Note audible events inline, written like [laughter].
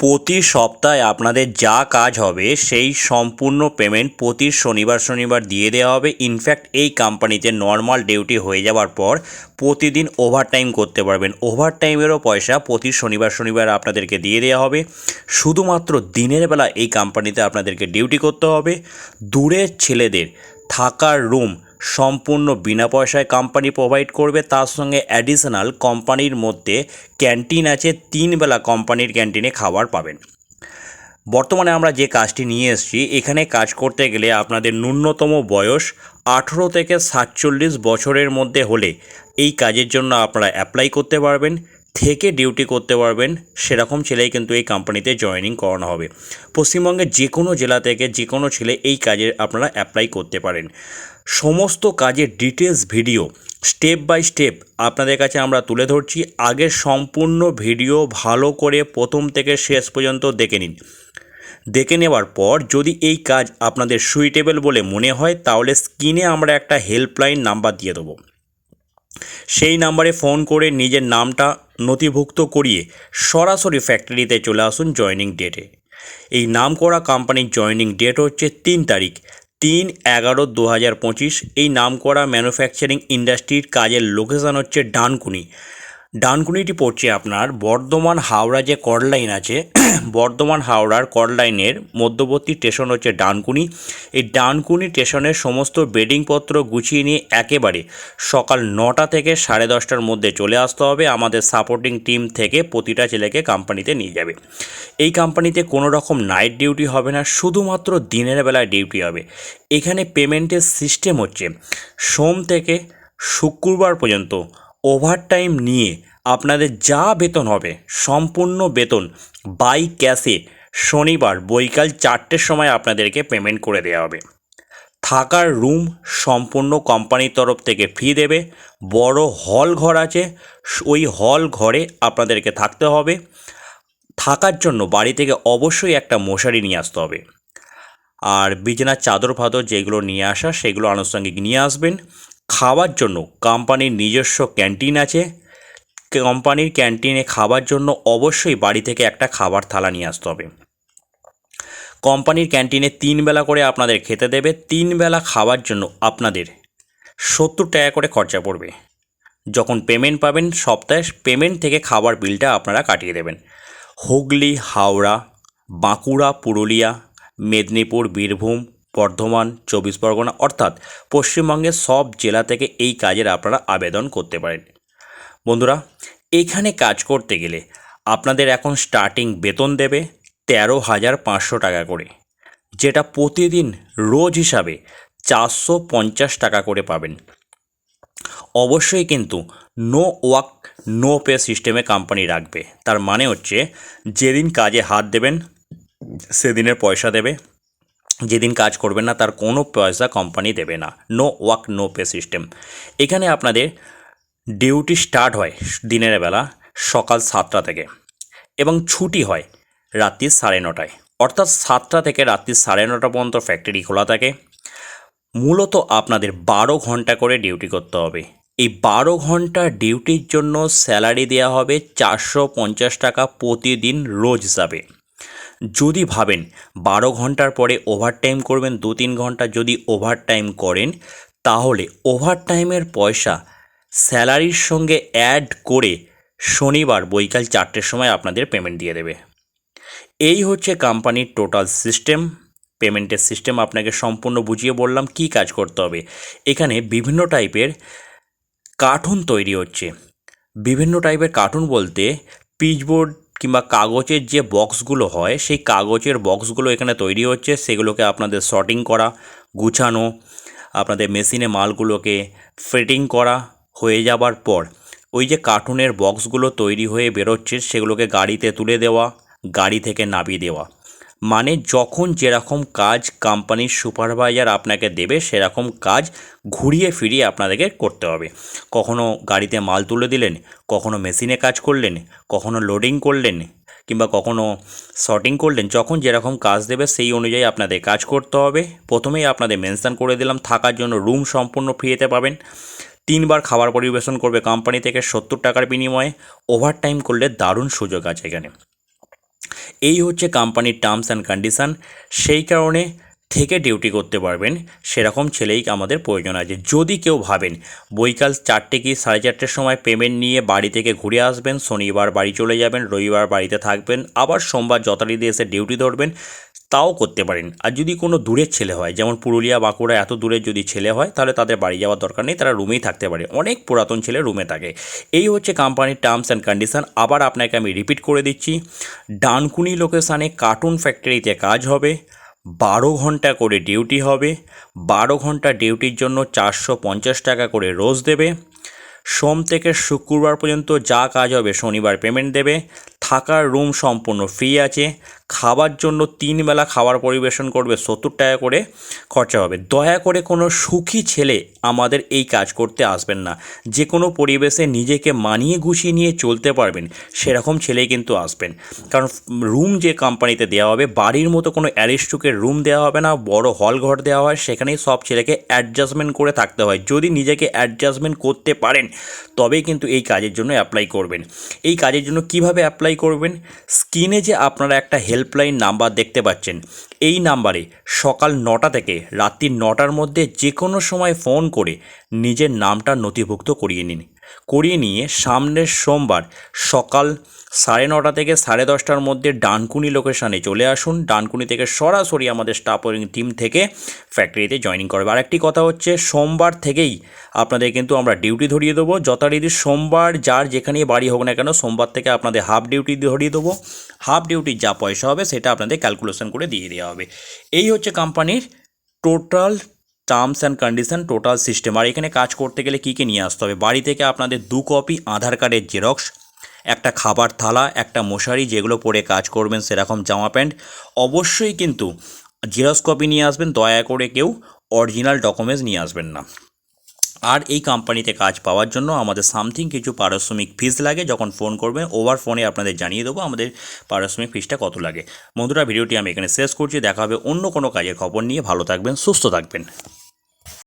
প্রতি সপ্তাহে আপনাদের যা কাজ হবে, সেই সম্পূর্ণ পেমেন্ট প্রতি শনিবার শনিবার দিয়ে দেওয়া হবে। ইনফ্যাক্ট এই কোম্পানিতে নর্মাল ডিউটি হয়ে যাওয়ার পর প্রতিদিন ওভারটাইম করতে পারবেন। ওভারটাইমেরও পয়সা প্রতি শনিবার শনিবার আপনাদেরকে দিয়ে দেওয়া হবে। শুধুমাত্র দিনের বেলা এই কোম্পানিতে আপনাদেরকে ডিউটি করতে হবে। দূরের ছেলেদের থাকার রুম সম্পূর্ণ বিনা পয়সায় কোম্পানি প্রোভাইড করবে, তার সঙ্গে অ্যাডিশনাল কোম্পানির মধ্যে ক্যান্টিন আছে, তিন বেলা কোম্পানির ক্যান্টিনে খাবার পাবেন। বর্তমানে আমরা যে কাজটি নিয়ে এসেছি, এখানে কাজ করতে গেলে আপনাদের ন্যূনতম বয়স আঠেরো থেকে সাতচল্লিশ বছরের মধ্যে হলে এই কাজের জন্য আপনারা অ্যাপ্লাই করতে পারবেন। থেকে ডিউটি করতে পারবেন, সেরকম ছেলেই কিন্তু এই কোম্পানিতে জয়েনিং করানো হবে। পশ্চিমবঙ্গের যে কোনো জেলা থেকে যে কোনো ছেলে এই কাজে আপনারা অ্যাপ্লাই করতে পারেন। সমস্ত কাজের details video step by step আপনাদের কাছে আমরা তুলে ধরছি। আগের সম্পূর্ণ ভিডিও ভালো করে প্রথম থেকে শেষ পর্যন্ত দেখে নিন। দেখে নেওয়ার পর যদি এই কাজ আপনাদের সুইটেবল বলে মনে হয়, তাহলে স্ক্রিনে আমরা একটা হেল্পলাইন নাম্বার দিয়ে দেবো। সেই নাম্বারে ফোন করে নিজের নামটা নথিভুক্ত করিয়ে সরাসরি ফ্যাক্টরিতে চলে আসুন জয়নিং ডেটে। এই নাম করা কোম্পানির জয়নিং ডেট হচ্ছে তিন তারিখ, তিন এগারো দু হাজার পঁচিশ। এই নাম করা ম্যানুফ্যাকচারিং ইন্ডাস্ট্রির কাজের লোকেশান হচ্ছে ডানকুনি। ডানকুনিটি পড়ছে আপনার বর্ধমান হাওড়া যে কর লাইন আছে, [clears throat] বর্ধমান হাওড়ার কর লাইনের মধ্যবর্তী স্টেশন হচ্ছে ডানকুনি। এই ডানকুনি স্টেশনের সমস্ত বেডিংপত্র গুছিয়ে নিয়ে একেবারে সকাল নটা থেকে সাড়ে দশটার মধ্যে চলে আসতে হবে। আমাদের সাপোর্টিং টিম থেকে প্রতিটা ছেলেকে কোম্পানিতে নিয়ে যাবে। এই কোম্পানিতে কোনো রকম নাইট ডিউটি হবে না, শুধুমাত্র দিনের বেলায় ডিউটি হবে। এখানে পেমেন্টের সিস্টেম হচ্ছে, সোম থেকে শুক্রবার পর্যন্ত ওভারটাইম নিয়ে আপনাদের যা বেতন হবে, সম্পূর্ণ বেতন বাই ক্যাশে শনিবার বৈকাল চারটের সময় আপনাদেরকে পেমেন্ট করে দেওয়া হবে। থাকার রুম সম্পূর্ণ কোম্পানির তরফ থেকে ফ্রি দেবে, বড় হল ঘর আছে, ওই হল ঘরে আপনাদেরকে থাকতে হবে। থাকার জন্য বাড়ি থেকে অবশ্যই একটা মশারি নিয়ে আসতে হবে। আর বিছানার চাদর, ফাদর যেগুলো নিয়ে আসা, সেগুলো আনুষঙ্গিক নিয়ে আসবেন। খাওয়ার জন্য কোম্পানির নিজস্ব ক্যান্টিন আছে কোম্পানির ক্যান্টিনে খাবার জন্য অবশ্যই বাড়ি থেকে একটা খাবার থালা নিয়ে আসতে হবে। কোম্পানির ক্যান্টিনে তিন বেলা করে আপনাদের খেতে দেবে, তিন বেলা খাওয়ার জন্য আপনাদের সত্তর টাকা করে খরচা পড়বে। যখন পেমেন্ট পাবেন, সপ্তাহে পেমেন্ট থেকে খাবার বিলটা আপনারা কাটিয়ে দেবেন। হুগলি, হাওড়া, বাঁকুড়া, পুরুলিয়া, মেদিনীপুর, বীরভূম, বর্ধমান, চব্বিশ পরগনা, অর্থাৎ পশ্চিমবঙ্গের সব জেলা থেকে এই কাজের আপনারা আবেদন করতে পারেন। বন্ধুরা, এখানে কাজ করতে গেলে আপনাদের এখন স্টার্টিং বেতন দেবে তেরো হাজার পাঁচশো টাকা করে, যেটা প্রতিদিন রোজ হিসাবে চারশো পঞ্চাশ টাকা করে পাবেন। অবশ্যই কিন্তু নো ওয়ার্ক নো পে সিস্টেমে কোম্পানি রাখবে। তার মানে হচ্ছে, যেদিন কাজে হাত দেবেন, সেদিনের পয়সা দেবে। যেদিন কাজ করবেন না, তার কোনো পয়সা কোম্পানি দেবে না। No work no pay system এখানে আপনাদের ডিউটি স্টার্ট হয় দিনের বেলা সকাল সাতটা থেকে এবং ছুটি হয় রাত্রি সাড়ে নটায়। অর্থাৎ সাতটা থেকে রাত্রি সাড়ে নটা পর্যন্ত ফ্যাক্টরি খোলা থাকে। মূলত আপনাদের বারো ঘণ্টা করে ডিউটি করতে হবে। এই বারো ঘণ্টা ডিউটির জন্য স্যালারি দেওয়া হবে চারশো পঞ্চাশ টাকা প্রতিদিন রোজ হিসাবে। যদি ভাবেন বারো ঘণ্টার পরে ওভারটাইম করবেন দু তিন ঘণ্টা যদি ওভারটাইম করেন, তাহলে ওভারটাইমের পয়সা স্যালারির সঙ্গে অ্যাড করে শনিবার বৈকাল চারটের সময় আপনাদের পেমেন্ট দিয়ে দেবে। এই হচ্ছে কোম্পানির টোটাল সিস্টেম। পেমেন্টের সিস্টেম আপনাকে সম্পূর্ণ বুঝিয়ে বললাম কি কাজ করতে হবে। এখানে বিভিন্ন টাইপের কার্টুন তৈরি হচ্ছে। বিভিন্ন টাইপের কার্টুন বলতে পিচবোর্ড কিংবা কাগজের যে বক্সগুলো হয়, সেই কাগজের বক্সগুলো এখানে তৈরি হচ্ছে। সেগুলোকে আপনাদের শর্টিং করা, গুছানো, আপনাদের মেশিনে মালগুলোকে ফিটিং করা হয়ে যাবার পর, ওই যে কার্টুনের বক্সগুলো তৈরি হয়ে বেরোচ্ছে, সেগুলোকে গাড়িতে তুলে দেওয়া, গাড়ি থেকে নামিয়ে দেওয়া। মানে যখন যেরকম কাজ কোম্পানির সুপারভাইজার আপনাকে দেবে, সেরকম কাজ ঘুরিয়ে ফিরিয়ে আপনাদেরকে করতে হবে। কখনো গাড়িতে মাল তুলে দিলেন, কখনো মেশিনে কাজ করলেন, কখনো লোডিং করলেন, কিংবা কখনো শর্টিং করলেন, যখন যেরকম কাজ দেবে সেই অনুযায়ী আপনাদের কাজ করতে হবে। প্রথমেই আপনাদের মেনশান করে দিলাম, থাকার জন্য রুম সম্পূর্ণ ফ্রিতে পাবেন। তিনবার খাবার পরিবেশন করবে কোম্পানি থেকে সত্তর টাকার বিনিময়ে। ওভারটাইম করলে দারুণ সুযোগ আছে এখানে। এই হচ্ছে কোম্পানির টার্মস অ্যান্ড কন্ডিশান সেই কারণে থেকে ডিউটি করতে পারবেন, সেরকম ছেলেই আমাদের প্রয়োজন আছে। যদি কেউ ভাবেন, বৈকাল চারটে কি সাড়ে চারটের সময় পেমেন্ট নিয়ে বাড়ি থেকে ঘুরে আসবেন, শনিবার বাড়ি চলে যাবেন, রবিবার বাড়িতে থাকবেন, আবার সোমবার যথারীতি এসে ডিউটি ধরবেন, তাও করতে পারেন। আর যদি কোনো দূরের ছেলে হয়, যেমন পুরুলিয়া, বাঁকুড়া এত দূরের যদি ছেলে হয়, তাহলে তাদের বাড়ি যাওয়ার দরকার নেই, তারা রুমেই থাকতে পারে। অনেক পুরাতন ছেলে রুমে থাকে। এই হচ্ছে কোম্পানির টার্মস অ্যান্ড কন্ডিশন আবার আপনাকে আমি রিপিট করে দিচ্ছি। ডানকুনি লোকেশানে কার্টুন ফ্যাক্টরিতে কাজ হবে। বারো ঘণ্টা করে ডিউটি হবে, বারো ঘণ্টা ডিউটির জন্য চারশো পঞ্চাশ টাকা করে রোজ দেবে। সোম থেকে শুক্রবার পর্যন্ত যা কাজ হবে শনিবার পেমেন্ট দেবে। থাকার রুম সম্পূর্ণ ফ্রি আছে। খাবার জন্য তিন বেলা খাবার পরিবেশন করবে সত্তর টাকা করে খরচা হবে। দয়া করে কোনো সুখী ছেলে আমাদের এই কাজ করতে আসবেন না। যে কোনো পরিবেশে নিজেকে মানিয়ে গুছিয়ে নিয়ে চলতে পারবেন, সেরকম ছেলেই কিন্তু আসবেন। কারণ রুম যে কোম্পানিতে দেওয়া হবে, বাড়ির মতো কোনো অ্যারিস্টুকের রুম দেওয়া হবে না, বড় হল ঘর দেওয়া হয়, সেখানেই সব ছেলেকে অ্যাডজাস্টমেন্ট করে থাকতে হয়। যদি নিজেকে অ্যাডজাস্টমেন্ট করতে পারেন, তবেই কিন্তু এই কাজের জন্য অ্যাপ্লাই করবেন। এই কাজের জন্য কীভাবে অ্যাপ্লাই করবেন, স্ক্রিনে যে আপনারা একটা হেল্পলাইন নাম্বার দেখতে পাচ্ছেন, এই নাম্বারে সকাল নটা থেকে রাত্রি নটার মধ্যে যে কোনো সময় ফোন করে নিজের নামটা নথিভুক্ত করিয়ে নিন। করিয়ে নিয়ে সামনের সোমবার সকাল সাড়ে নটা থেকে সাড়ে দশটার মধ্যে ডানকুনি লোকেশানে চলে আসুন। ডানকুনি থেকে সরাসরি আমাদের স্টাফ টিম থেকে ফ্যাক্টরিতে জয়েনিং করবে। আর একটি কথা হচ্ছে, সোমবার থেকেই আপনাদের কিন্তু আমরা ডিউটি ধরিয়ে দেবো। যথারীতি সোমবার যার যেখানেই বাড়ি হোক না কেন, সোমবার থেকে আপনাদের হাফ ডিউটি ধরিয়ে দেবো। হাফ ডিউটির যা পয়সা হবে, সেটা আপনাদের ক্যালকুলেশন করে দিয়ে দেওয়া হবে। এই হচ্ছে কোম্পানির total terms and condition total system আর এখানে কাজ করতে গেলে কী কী নিয়ে আসতে হবে? বাড়ি থেকে আপনাদের দু কপি আধার কার্ডের জেরক্স একটা খাবার থালা, একটা মশারি যেগুলো পরে কাজ করবেন সেরকম জামা প্যান্ট। অবশ্যই কিন্তু জেরক্স কপি নিয়ে আসবেন, দয়া করে কেউ অরিজিনাল ডকুমেন্টস নিয়ে আসবেন না। আর এই কোম্পানিতে কাজ পাওয়ার জন্য আমাদের সামথিং কিছু পারিশ্রমিক ফিস লাগে। যখন ফোন করবেন ওভার ফোনে আপনাদের জানিয়ে দেবো আমাদের পারিশ্রমিক ফিসটা কত লাগে। বন্ধুরা, ভিডিওটি আমি এখানে শেষ করছি। দেখা হবে অন্য কোনো কাজের খবর নিয়ে। ভালো থাকবেন, সুস্থ থাকবেন।